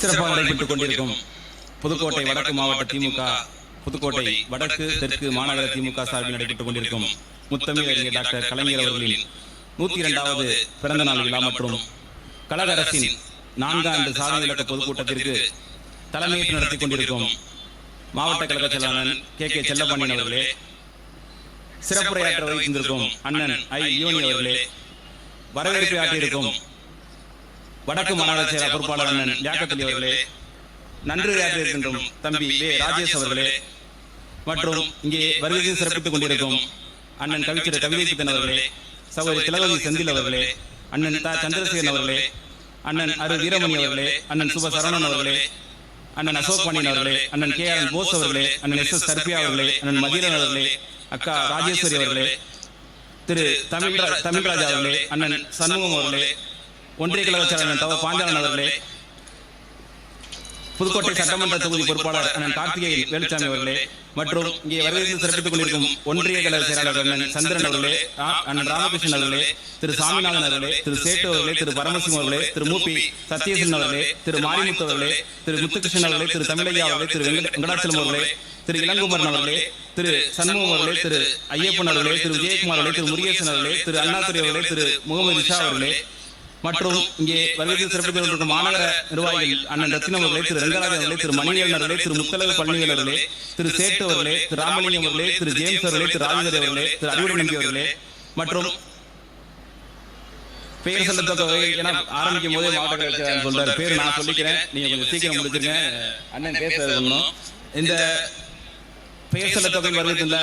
சிறப்பாக நடைபெற்றுக் கொண்டிருக்கும். புதுக்கோட்டை வடக்கு மாவட்ட திமுக. புதுக்கோட்டை வடக்கு தெற்கு மாநகர திமுக சார்பில் நடைபெற்றுக் கொண்டிருக்கும். முத்தமிழ் அறிஞர் டாக்டர் கலைஞர் அவர்களின் நூத்தி இரண்டாவது பிறந்த நாள் விழா மற்றும் கழக அரசின் நான்காண்டு சாதனை விளக்க பொதுக்கூட்டத்திற்கு தலைமையேற்று நடத்தி கொண்டிருக்கும் மாவட்ட கழக செயலாளர் கே கே செல்லப்பாண்டியன் அவர்களே. சிறப்புரையாற்ற வைத்திருக்கும் அண்ணன் ஐ லியோனி அவர்களே. வரவேற்பை ஆற்றியிருக்கும் வடக்கு மாநகர செயலர் பொறுப்பாளர் அண்ணன் லியாக்கத்தலி அவர்களே நன்றி இருக்கின்றோம் தம்பி வே ராஜேஷ் அவர்களே மற்றும் இங்கே வருகை சிறப்பித்துக் கொண்டிருக்கும் அண்ணன் கவிச்சர் கவிதை பித்தன் அவர்களே சகோதரி திலகவதி செந்தில் அவர்களே அண்ணன் த சந்திரசேகரன் அவர்களே அண்ணன் அரு வீரமணி அவர்களே அண்ணன் சுப சரவணன் அவர்களே அண்ணன் அசோக் பாண்டியன் அவர்களே அண்ணன் கே ஆர் போஸ் அவர்களே அண்ணன் எஸ் எஸ் சர்பியா அவர்களே அண்ணன் மதிரன் அவர்களே அக்கா ராஜேஸ்வரி அவர்களே திரு தமிழ் தமிழ்ராஜா அவர்களே அண்ணன் சண்முகம் அவர்களே ஒன்றிய கழக செயலாளர் தவ பாஞ்சாலன் அவர்களே புதுக்கோட்டை சட்டமன்ற தொகுதி பொறுப்பாளர் அண்ணன் கார்த்திகை வேலுச்சாமி அவர்களே மற்றும் இங்கே வரவேற்பு சிறப்பித்துக் கொண்டிருக்கும் ஒன்றிய கழக செயலாளர் அண்ணன் சந்திரன் அவர்களே அண்ணன் ராமகிருஷ்ணன் அவர்களே திரு சாமிநாதன் அவர்களே திரு சேட்டு அவர்களே திரு பரமசிவம் அவர்களே திரு மூப்பி சத்யசன் அவர்களே திரு மாரிமுத்து அவர்களே திரு முத்துகிருஷ்ணன் அவர்களே திரு தமிழையா அவர்களே திரு வெங்கடாச்சலம் அவர்களே திரு இளங்குமரன் அவர்களே திரு சண்முகம் அவர்களே திரு ஐயப்பன் அவர்களே திரு விஜயகுமார் அவர்களே திரு முருகேசன் அவர்களே திரு அண்ணாதுரை அவர்களே திரு முகமது இஷா அவர்களே மற்றும் இங்கே வருகை சிறப்பித்துக் கொண்டிருக்கும் மாநகர நிர்வாகிகள் அண்ணன் ரத்தினம் அவர்களே திரு ரங்கராஜன் அவர்களே திரு மணிவேலன் அவர்களே திரு முத்தலகு பழனிவேல் அவர்களே திரு சேட்டு அவர்களே திரு ராமலிங்கம் அவர்களே திரு ஜேம்ஸ் அவர்களே திரு ராஜேந்திர அவர்களே திரு நம்பி அவர்களே மற்றும் பேர் சொல்லத்தக்க ஏன்னா ஆரம்பிக்கும் போதே மாவட்ட சொல்றாரு. பேர் நான் சொல்லிக்கிறேன். நீங்க கொஞ்சம் சீக்கிரம் முடிச்சிருங்க. அண்ணன் பேச சொல்லணும். இந்த பெயர் சொல்லத்தொகை வருவதில்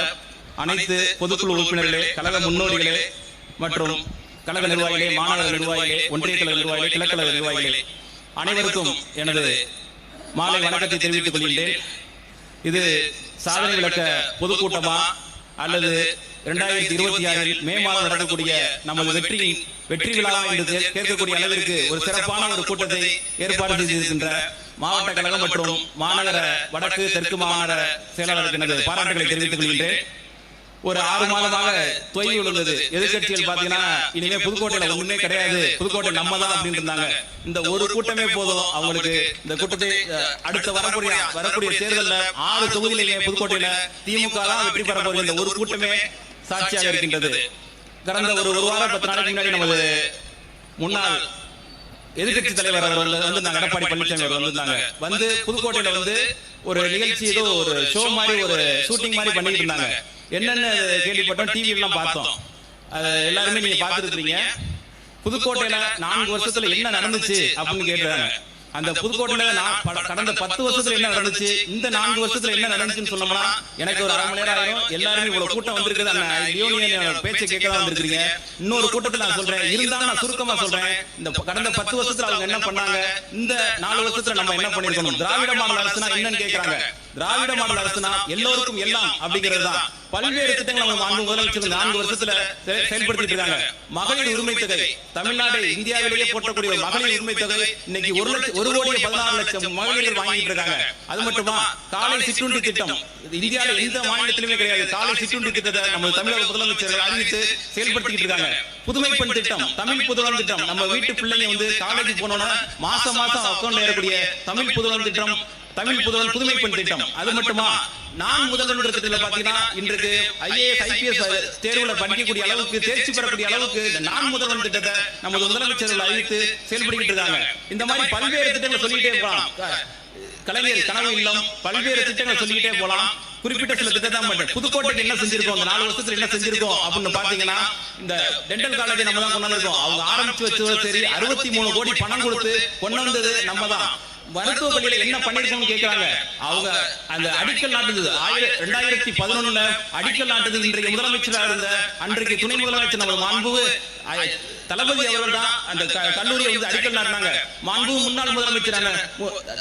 அனைத்து பொதுக்குழு உறுப்பினர்களே கழக முன்னோடிகளே மற்றும் கழக நிர்வாகிகளே மாநகர நிர்வாகிகளே ஒன்றிய கழக நிர்வாகிகளே கிழக்கழக நிர்வாகிகளே அனைவருக்கும் எனது மாலை வணக்கத்தை தெரிவித்துக் கொள்கின்றேன். இது சாதனை விளக்க பொதுக்கூட்டமா அல்லது இரண்டாயிரத்தி இருபத்தி ஆறில் மே மாதம் நடக்கக்கூடிய நமது வெற்றி வெற்றி விழா என்று கேட்கக்கூடிய அளவிற்கு ஒரு சிறப்பான ஒரு கூட்டத்தை ஏற்பாடு செய்திருக்கின்ற மாவட்ட கழகம் மற்றும் மாநகர வடக்கு தெற்கு மாநகர செயலாளருக்கு எனது பாராட்டுகளை தெரிவித்துக் கொள்கின்றேன். ஒரு ஆறு மாதமாக தொய்வு விழுந்தது எதிர்க்கட்சிகள் பாத்தீங்கன்னா இனிமே புதுக்கோட்டையில ஒண்ணுமே கிடையாது. புதுக்கோட்டை நம்ம தான் அப்படின்னு இருந்தாங்க. இந்த ஒரு கூட்டமே போதும் அவங்களுக்கு இந்த கூட்டத்தை அடுத்த வரக்கூடிய வரக்கூடிய தேர்தல்ல ஆறு தொகுதியிலேயே புதுக்கோட்டையில திமுக தான் வெற்றி பெற போகிற இந்த ஒரு கூட்டமே சாட்சியாக இருக்கின்றது. கடந்த ஒரு ஒரு வாரம் பத்து நாளைக்கு முன்னாடி நமது முன்னாள் எதிர்க்கட்சி தலைவர் அவர் வந்து வந்திருந்தாங்க. எடப்பாடி பழனிசாமி அவர் வந்திருந்தாங்க. வந்து புதுக்கோட்டையில வந்து ஒரு நிகழ்ச்சி ஏதோ ஒரு ஷோ மாதிரி ஒரு ஷூட்டிங் மாதிரி பண்ணிட்டு இருந்தாங்க என்னென்ன கேள்விப்பட்டோம்? டிவி எல்லாம் பார்த்தோம். அது எல்லாருமே நீங்க பார்த்துருக்கீங்க புதுக்கோட்டையில நான்கு வருஷத்துல என்ன நடந்துச்சு அப்படின்னு கேட்டுறாங்க அந்த புதுக்கோட்டையில நான் கடந்த பத்து வருஷத்துல என்ன நடந்துச்சு? இந்த நான்கு வருஷத்துல என்ன நடந்துச்சுன்னு சொன்னோம்னா எனக்கு ஒரு அரை மணி நேரம் ஆயிரும். எல்லாருமே இவ்வளவு கூட்டம் வந்திருக்குது. அந்த பேச்சை கேட்க தான் வந்திருக்கீங்க. இன்னொரு கூட்டத்துல நான் சொல்றேன். இருந்தாலும் நான் சுருக்கமா சொல்றேன். இந்த கடந்த பத்து வருஷத்துல அவங்க என்ன பண்ணாங்க? இந்த நாலு வருஷத்துல நம்ம என்ன பண்ணிருக்கணும் திராவிட மாடல் அரசுனா என்னன்னு கேக்குறாங்க திராவிட மாடல் அரசுனா எல்லோருக்கும் எல்லாம் அப்படிங்கிறது தான். பல்வேறு திட்டங்களை நம்ம நான்கு முதலமைச்சர் நான்கு வருஷத்துல செயல்படுத்திட்டு இருக்காங்க. மகளிர் உரிமை தொகை. தமிழ்நாடு இந்தியாவிலேயே போட்டக்கூடிய மகளிர் உரிமை தொகை இன்னைக்கு ஒரு லட்சம் ஒரு கோடி பதினாறு லட்சம் மகளிர் வாங்கிட்டு இருக்காங்க. அது மட்டுமா? காலை சிற்றுண்டி திட்டம். இது இந்தியாவில எந்த மாநிலத்திலுமே கிடையாது. காலை சிற்றுண்டி திட்டத்தை நம்ம தமிழக முதலமைச்சர் அறிவித்து செயல்படுத்திட்டு இருக்காங்க. புதுமை பெண் திட்டம் தமிழ் புதுவன் திட்டம். நம்ம வீட்டு பிள்ளைங்க வந்து காலேஜ் போனோம்னா மாசம் மாசம் அக்கௌண்ட்ல ஏறக்கூடிய தமிழ் புதுவன் திட்டம் தமிழ் புதுவன் புதுமை பெண் திட்டம். அது மட்டுமா? நான் முதல்வர் திட்டத்தில் பாத்தீங்கன்னா இன்றைக்கு ஐஏஎஸ் ஐபிஎஸ் தேர்வுல படிக்கக்கூடிய அளவுக்கு தேர்ச்சி பெறக்கூடிய அளவுக்கு இந்த நான் முதல்வன் திட்டத்தை நமது முதலமைச்சர்கள் அறிவித்து செயல்படுத்திட்டு இருக்காங்க. இந்த மாதிரி பல்வேறு திட்டங்களை சொல்லிக்கிட்டே போகலாம். கலைஞர் கனவு இல்லம் பல்வேறு திட்டங்களை சொல்லிக்கிட்டே போலாம் குறிப்பிட்ட சில திட்டத்தை மட்டும் புதுக்கோட்டைக்கு என்ன செஞ்சிருக்கோம்? இந்த நாலு வருஷத்துல என்ன செஞ்சிருக்கோம்? அப்படின்னு பாத்தீங்கன்னா இந்த டென்டல் காலேஜ் நம்ம தான் கொண்டு வந்திருக்கோம் அவங்க ஆரம்பிச்சு வச்சது சரி அறுபத்தி மூணு கோடி பணம் கொடுத்து கொண்டு வந்தது நம்ம தான் மருத்துவ பள்ளியில என்ன பண்ணிருக்கோம்னு கேக்குறாங்க. அவங்க அந்த அடிக்கல் நாட்டுது. ஆயிரம் ரெண்டாயிரத்தி பதினொன்னுல அடிக்கல் நாட்டுது. இன்றைக்கு முதலமைச்சராக இருந்த அன்றைக்கு துணை முதலமைச்சர் நமது மாண்பு தளபதி அவர்கள் தான் அந்த கல்லூரியை வந்து அடிக்கல் நாட்டினாங்க மாண்பு முன்னாள் முதலமைச்சரான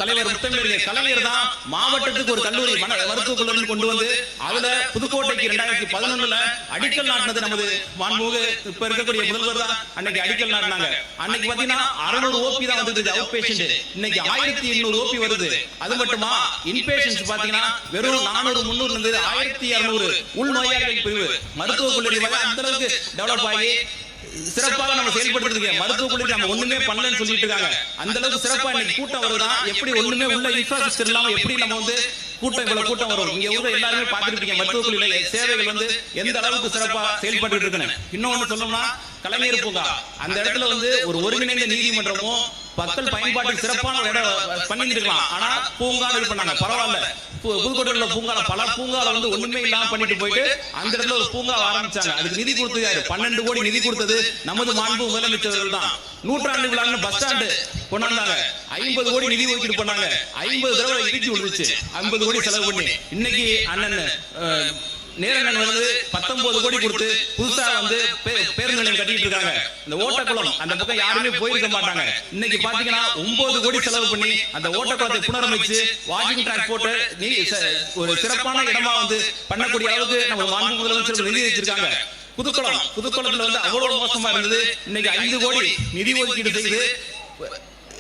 தலைவர் முத்தமிழர் கலைஞர் தான் மாவட்டத்துக்கு ஒரு கல்லூரி மன- மருத்துவக் கல்லூரி கொண்டு வந்து அதுல புதுக்கோட்டைக்கு இரண்டாயிரத்தி பதினொன்னுல அடிக்கல் நாட்டினது நமது மாண்புமிகு இப்ப இருக்கக்கூடிய முதல்வர் தான் அன்னைக்கு அடிக்கல் நாட்டினாங்க அன்னைக்கு பாத்தீங்கன்னா அறுநூறு ஓபி தான் வந்தது அவுட் பேஷண்ட் இன்னைக்கு ஆயிரத்தி எண்ணூறு ஓபி வருது. அது மட்டுமா இன்பேஷன்ஸ் பாத்தீங்கன்னா வெறும் நானூறு முன்னூறு இருந்தது ஆயிரத்தி இருநூறு உள் நோயாளிகள் பிரிவு மருத்துவக் கல்லூரி அந்த அளவுக்கு டெவலப் ஆகி சிறப்பாக நம்ம செயல்படுத்துறதுக்கு மருத்துவ குழு நம்ம ஒண்ணுமே பண்ணலன்னு சொல்லிட்டு இருக்காங்க அந்த அளவுக்கு சிறப்பா இன்னைக்கு கூட்டம் வருதான் எப்படி ஒண்ணுமே உள்ள இன்ஃப்ராஸ்ட்ரக்சர் இல்லாம எப்படி நம்ம வந்து கூட்டம் இவ்வளவு கூட்டம் வரும்? இங்க ஊர்ல எல்லாருமே பார்த்துருப்பீங்க மருத்துவ குழுல சேவைகள் வந்து எந்த அளவுக்கு சிறப்பா செயல்பட்டு இருக்கணும் இன்னொன்னு சொல்லணும்னா கலைஞர் பூங்கா. அந்த இடத்துல வந்து ஒரு ஒருங்கிணைந்த நீதிமன்றமும் மக்கள் பயன்பாட்டுக்கு சிறப்பான ஒரு இடம் பண்ணிட்டு இருக்கலாம் ஆனா பூங்கா இது பண்ணாங்க. பரவாயில்ல. புதுக்கோட்டையில் உள்ள பூங்கால பல பூங்கால வந்து ஒண்ணுமே இல்லாம பண்ணிட்டு போயிட்டு அந்த இடத்துல ஒரு பூங்கா ஆரம்பிச்சாங்க. அதுக்கு நிதி கொடுத்தது யாரு? பன்னெண்டு கோடி நிதி கொடுத்தது நமது மாண்பு முதலமைச்சர்கள் தான். நூற்றாண்டு விழான்னு பஸ் ஸ்டாண்டு கொண்டாந்தாங்க. ஐம்பது கோடி நிதி ஒதுக்கீடு பண்ணாங்க. ஐம்பது தடவை இடிச்சு விழுந்துச்சு ஐம்பது கோடி செலவு பண்ணி. இன்னைக்கு அண்ணன் அஹ், நேரங்கன் வந்து பத்தொன்பது கோடி கொடுத்து புதுசா வந்து பேருந்து நிலையம் கட்டிட்டு இருக்காங்க. இந்த ஓட்டக்குளம் அந்த பக்கம் யாருமே போயிருக்க மாட்டாங்க. இன்னைக்கு பாத்தீங்கன்னா ஒன்பது கோடி செலவு பண்ணி அந்த ஓட்டக்குளத்தை புனரமைச்சு வாக்கிங் ட்ராக் போட்டு நீ ஒரு சிறப்பான இடமா வந்து பண்ணக்கூடிய அளவுக்கு நம்ம மாண்பு முதலமைச்சர் நிதி வச்சிருக்காங்க. புதுக்குளம் புதுக்குளத்துல வந்து அவ்வளவு மோசமா இருந்தது. இன்னைக்கு ஐந்து கோடி நிதி ஒதுக்கீடு செய்து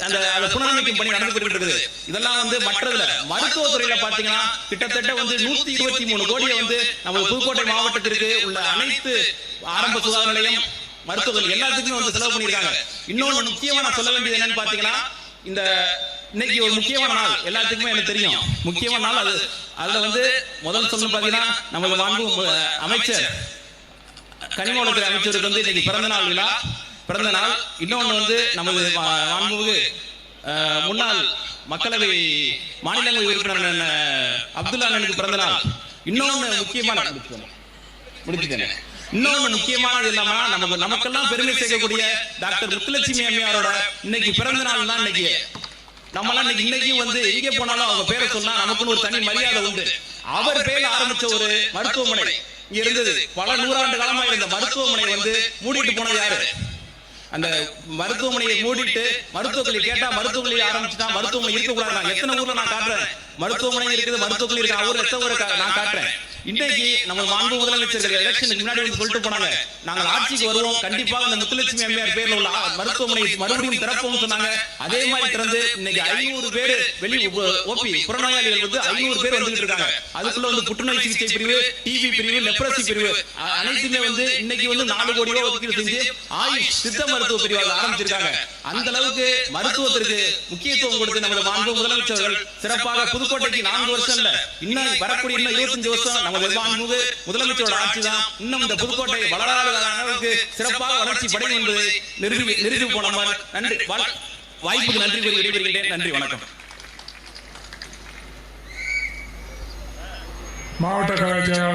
அந்த புனரமைக்கும் பணி நடந்துகிட்டு இருக்குது. இதெல்லாம் வந்து மற்றதுல மருத்துவத்துறையில பாத்தீங்கன்னா கிட்டத்தட்ட வந்து நூத்தி இருபத்தி மூணு கோடியை வந்து நம்ம புதுக்கோட்டை மாவட்டத்திற்கு உள்ள அனைத்து ஆரம்ப சுகாதார நிலையம் மருத்துவர்கள் எல்லாத்துக்குமே வந்து செலவு பண்ணியிருக்காங்க. இன்னொன்னு முக்கியமா நான் சொல்ல வேண்டியது என்னன்னு பாத்தீங்கன்னா இந்த இன்னைக்கு ஒரு முக்கியமான நாள். எல்லாத்துக்குமே எனக்கு தெரியும். முக்கியமான நாள் அது. அதுல வந்து முதல் சொல்லணும் பாத்தீங்கன்னா நம்ம அமைச்சர் கனிமவளத்துறை அமைச்சருக்கு வந்து இன்னைக்கு பிறந்த நாள் விழா. பிறந்த நாள் இன்னொன்று வந்து நமது மாண்புமிகு முன்னாள் மக்களவை மாநிலங்களவை உறுப்பினர் அப்துல்லா அண்ணனுக்கு பிறந்த நாள். இன்னொன்று முக்கியமான முடிச்சுட்டேன். இன்னொன்று முக்கியமானது இல்லாம நமக்கு நமக்கெல்லாம் பெருமை சேர்க்கக்கூடிய டாக்டர் முத்துலட்சுமி அம்மையாரோட இன்னைக்கு பிறந்த நாள் தான் இன்னைக்கு. நம்மளாம் இன்னைக்கு இன்னைக்கும் வந்து எங்கே போனாலும் அவங்க பேரை சொன்னா நமக்குன்னு ஒரு தனி மரியாதை உண்டு. அவர் பேர்ல ஆரம்பிச்ச ஒரு மருத்துவமனை இங்க இருந்தது. பல நூறாண்டு காலமா இருந்த மருத்துவமனை வந்து மூடிட்டு போனது யாரு? அந்த மருத்துவமனையை மூடிட்டு மருத்துவக்கல்லி கேட்டா மருத்துவக்கல்லி ஆரம்பிச்சுட்டா மருத்துவமனை இருக்கக்கூடாது எத்தனை ஊர்ல நான் காட்டுறேன்? மருத்துவமனை இருக்குது மருத்துவக்கல்லி இருக்கு அவர் எத்தனை ஊரை நான் காட்டுறேன்? இன்னைக்கு நம்ம மாண்பு முதலமைச்சர்கள் எலெக்ஷனுக்கு முன்னாடி வந்து சொல்லிட்டு போனாங்க. நாங்கள் ஆட்சிக்கு வருவோம். கண்டிப்பாக அந்த முத்துலட்சுமி அம்மையார் பேர்ல உள்ள மருத்துவமனை மறுபடியும் திறப்போம் சொன்னாங்க. அதே மாதிரி திறந்து இன்னைக்கு ஐநூறு பேர் வெளி ஓபி புறநோயாளிகள் வந்து ஐநூறு பேர் வந்துகிட்டு இருக்காங்க. அதுக்குள்ள வந்து புற்றுநோய் சிகிச்சை பிரிவு டிவி பிரிவு லெப்ரசி பிரிவு. அனைத்துமே வந்து இன்னைக்கு வந்து நாலு கோடி ரூபாய் ஒதுக்கீடு செஞ்சு ஆயுஷ் சித்த மருத்துவ பிரிவு ஆரம்பிச்சிருக்காங்க அந்த அளவுக்கு மருத்துவத்திற்கு முக்கியத்துவம் கொடுத்து நமது மாண்பு முதலமைச்சர்கள் சிறப்பாக புதுக்கோட்டைக்கு நான்கு வருஷம் இல்ல இன்னும் வரக்கூடிய இன்னும் இருபத்தஞ்சு வருஷம் நமது மாண்புமிகு முதலமைச்சரோட ஆட்சி தான். இன்னும் இந்த புதுக்கோட்டை வளராத அளவுக்கு சிறப்பாக வளர்ச்சி படையும் என்பதை நிறுவி நிறுவி போன மாதிரி நன்றி. வாய்ப்புக்கு நன்றி கூறி விடைபெறுகின்றேன் நன்றி. வணக்கம். மாவட்ட கலாச்சார